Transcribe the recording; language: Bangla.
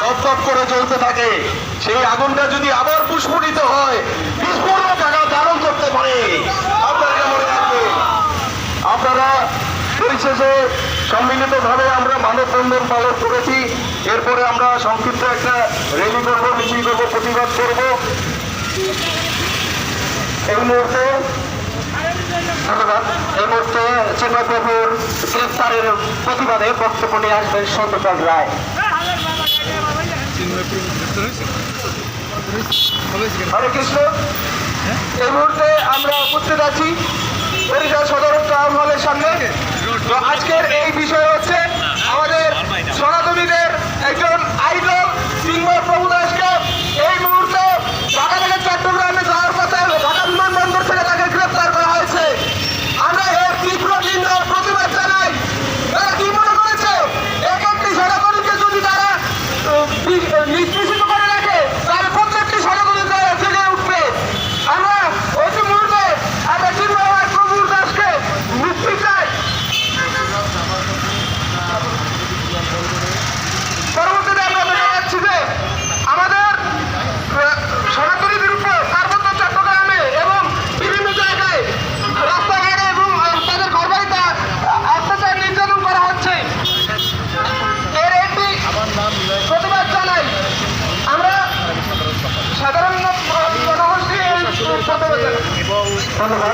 দপদপ করে জ্বলতে থাকে। সেই আগুনটা যদি আবার পুষ্পরিত হয়, বিস্ফোরক আঘাত ধারণ করতে পারে। আপনারা মনে রাখবেন। আপনারা পরিশেষে সম্মিলিতভাবে আমরা মানববন্ধন পালন করেছি। এরপরে আমরা সংক্ষিপ্ত একটা র্যালি করব, মিছিল করব, প্রতিবাদ করব। এই মুহূর্তে ধন্যবাদ। এই মুহূর্তে চিন্ময়প্রভুর গ্রেফতারের প্রতিবাদে বক্তব্য নিয়ে আসবেন সত্যপাল রায়। হরে কৃষ্ণ। এই মুহূর্তে আমরা উপস্থিত আছি। বরিশাল সদর টাউন হলের সামনে। আজকের এই বিষয় এবং